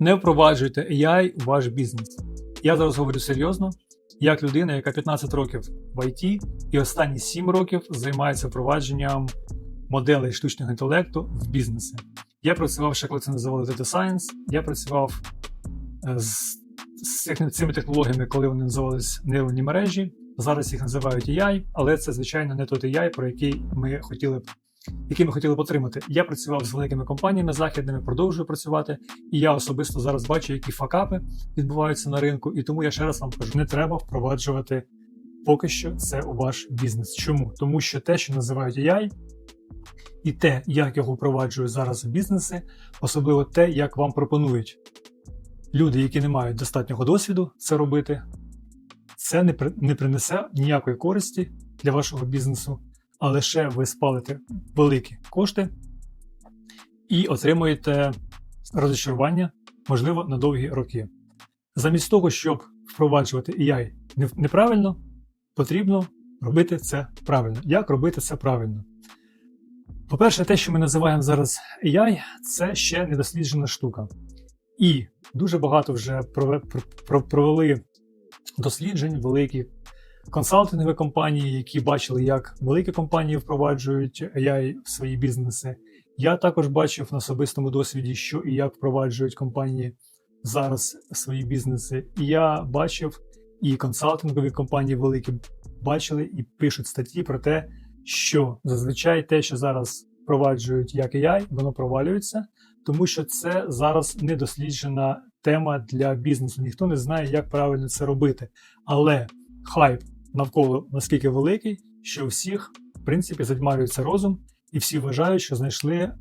Не впроваджуйте AI у ваш бізнес. Я зараз говорю серйозно, як людина, яка 15 років в IT і останні 7 років займається впровадженням моделей штучного інтелекту в бізнеси. Я працював ще коли це називали Data Science, я працював е, з, з цими технологіями, коли вони називались нейронні мережі. Зараз їх називають AI, але це, звичайно, не той AI, про який ми хотіли б який ми хотіли б отримати. Я працював з великими компаніями західними, продовжую працювати, і я особисто зараз бачу, які факапи відбуваються на ринку. І тому я ще раз вам кажу: не треба впроваджувати поки що це у ваш бізнес. Чому? Тому що те, що називають AI, і те, як його впроваджують зараз в бізнеси, особливо те, як вам пропонують люди, які не мають достатнього досвіду це робити, це не, при, не принесе ніякої користі для вашого бізнесу, а лише ви спалите великі кошти і отримуєте розчарування, можливо, на довгі роки. Замість того, щоб впроваджувати AI неправильно, потрібно робити це правильно. Як робити це правильно? По-перше, те, що ми називаємо зараз AI, це ще недосліджена штука. І дуже багато вже провели досліджень великі консалтингові компанії, які бачили, як великі компанії впроваджують AI в свої бізнеси. Я також бачив на особистому досвіді, що і як впроваджують компанії зараз свої бізнеси. І я бачив, і консалтингові компанії великі бачили і пишуть статті про те, що зазвичай те, що зараз впроваджують як AI, воно провалюється, тому що це зараз недосліджена тема для бізнесу. Ніхто не знає, як правильно це робити. Але хайп навколо наскільки великий, що всіх, в принципі, задьмарюється розум, і всі вважають, що знайшли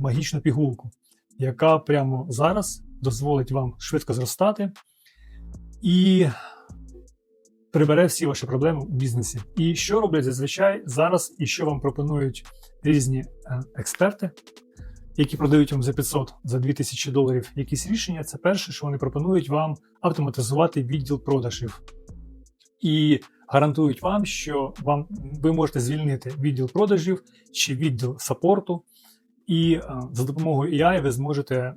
магічну пігулку, яка прямо зараз дозволить вам швидко зростати і прибере всі ваші проблеми в бізнесі. І що роблять зазвичай зараз, і що вам пропонують різні е, експерти, які продають вам за 500 за 2000 доларів якісь рішення, це перше, що вони пропонують вам автоматизувати відділ продажів. І гарантують вам, що вам ви можете звільнити відділ продажів чи відділ сапорту, і е, за допомогою AI ви зможете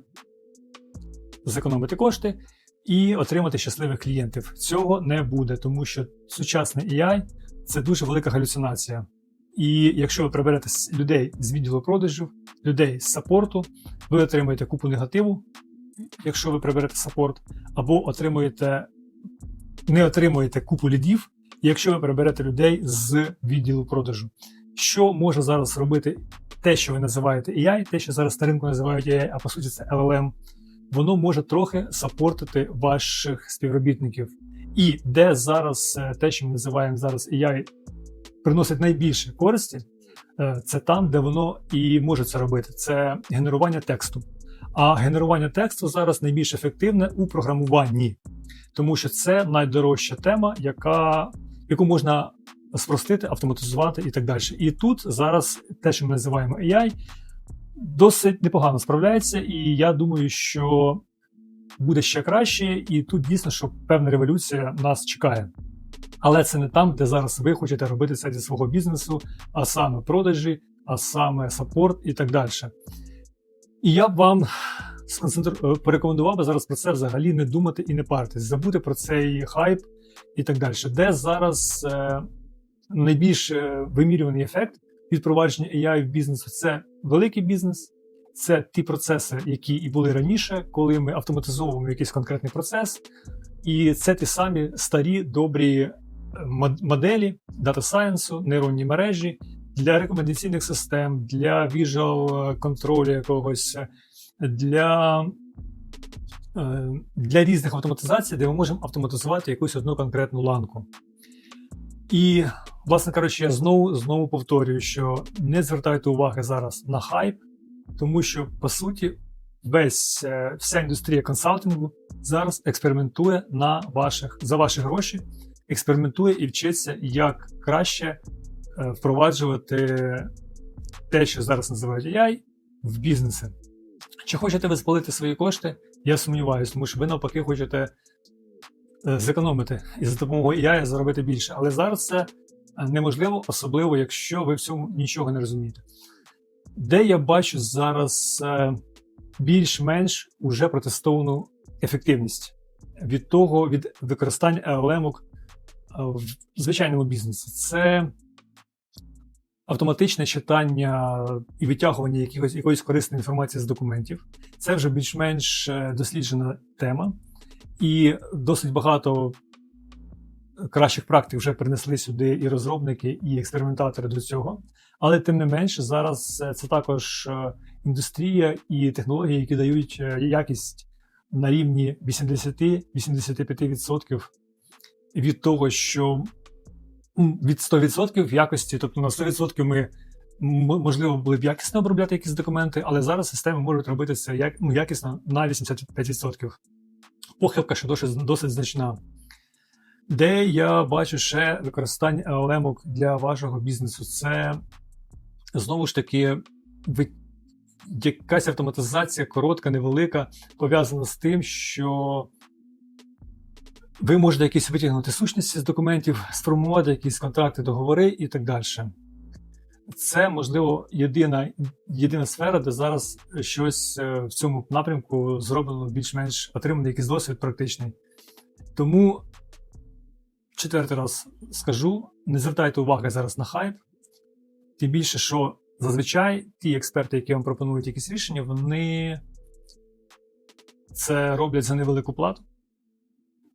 зекономити кошти і отримати щасливих клієнтів. Цього не буде, тому що сучасний AI це дуже велика галюцинація. І якщо ви приберете людей з відділу продажів, людей з сапорту, ви отримаєте купу негативу, якщо ви приберете сапорт, або отримуєте, не отримуєте купу лідів, якщо ви приберете людей з відділу продажу. Що може зараз робити те, що ви називаєте AI, те, що зараз на ринку називають AI, а по суті, це LLM, воно може трохи сапортити ваших співробітників. І де зараз е, те, що ми називаємо зараз AI, приносить найбільше користі, е, це там, де воно і може це робити. Це генерування тексту. А генерування тексту зараз найбільш ефективне у програмуванні, тому що це найдорожча тема, яка, яку можна спростити, автоматизувати і так далі. І тут зараз те, що ми називаємо AI, досить непогано справляється, і я думаю, що буде ще краще, і тут дійсно, що певна революція нас чекає. Але це не там, де зараз ви хочете робити це зі свого бізнесу, а саме продажі, а саме саппорт і так далі. І я б вам сконцентру... порекомендував би зараз про це взагалі не думати і не паритись, забути про цей хайп і так далі. Де зараз е, найбільш е, вимірюваний ефект від провадження AI в бізнесу це великий бізнес, це ті процеси, які і були раніше, коли ми автоматизовуємо якийсь конкретний процес. І це ті самі старі добрі е, моделі дата сайенсу, нейронні мережі для рекомендаційних систем, для visual контролю якогось, для е, для різних автоматизацій, де ми можемо автоматизувати якусь одну конкретну ланку. І, власне кажучи, я знову знову повторюю, що не звертайте уваги зараз на хайп, тому що по суті весь е, вся індустрія консалтингу зараз експериментує на ваших за ваші гроші, експериментує і вчиться, як краще е, впроваджувати те, що зараз називають AI, в бізнеси. Чи хочете ви спалити свої кошти? Я сумніваюся, тому що ви навпаки хочете е, зекономити і за допомогою AI заробити більше. Але зараз це неможливо, особливо, якщо ви в цьому нічого не розумієте. Де я бачу зараз більш-менш уже протестовану ефективність від того, від використання LLM в звичайному бізнесі. Це автоматичне читання і витягування якихось, якоїсь корисної інформації з документів. Це вже більш-менш е, досліджена тема, і досить багато кращих практик вже принесли сюди і розробники, і експериментатори до цього. Але тим не менше, зараз е, це також е, індустрія і технології, які дають якість на рівні 80-85% від того, що від 100% в якості, тобто на 100% ми можливо були б якісно обробляти якісь документи, але зараз системи можуть робити це як, ну, якісно на 85%. Похибка ще досить, досить значна. Де я бачу ще використання LLM для вашого бізнесу, це знову ж таки якась автоматизація, коротка, невелика, пов'язана з тим, що ви можете якісь витягнути сущності з документів, сформувати якісь контракти, договори і так далі. Це, можливо, єдина, єдина сфера, де зараз щось е, в цьому напрямку зроблено більш-менш отриманий якийсь досвід практичний. Тому четвертий раз скажу: не звертайте уваги зараз на хайп. Тим більше, що зазвичай ті експерти, які вам пропонують якісь рішення, вони це роблять за невелику плату.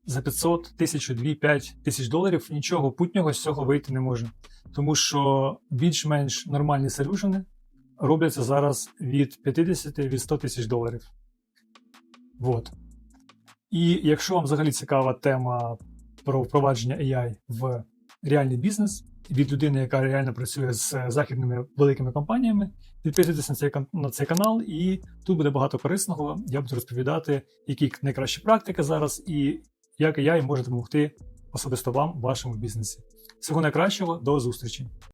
За 500, 1000, 2, 5 тисяч доларів нічого путнього з цього вийти не може. Тому що більш-менш нормальні солюшени робляться зараз від 50 від 100 тисяч доларів. Вот. І якщо вам взагалі цікава тема про впровадження AI в реальний бізнес від людини, яка реально працює з західними великими компаніями, підписуйтесь на цей, на цей канал, і тут буде багато корисного. Я буду розповідати, які найкращі практики зараз, і як і я, і може допомогти особисто вам в вашому бізнесі. Всього найкращого, до зустрічі!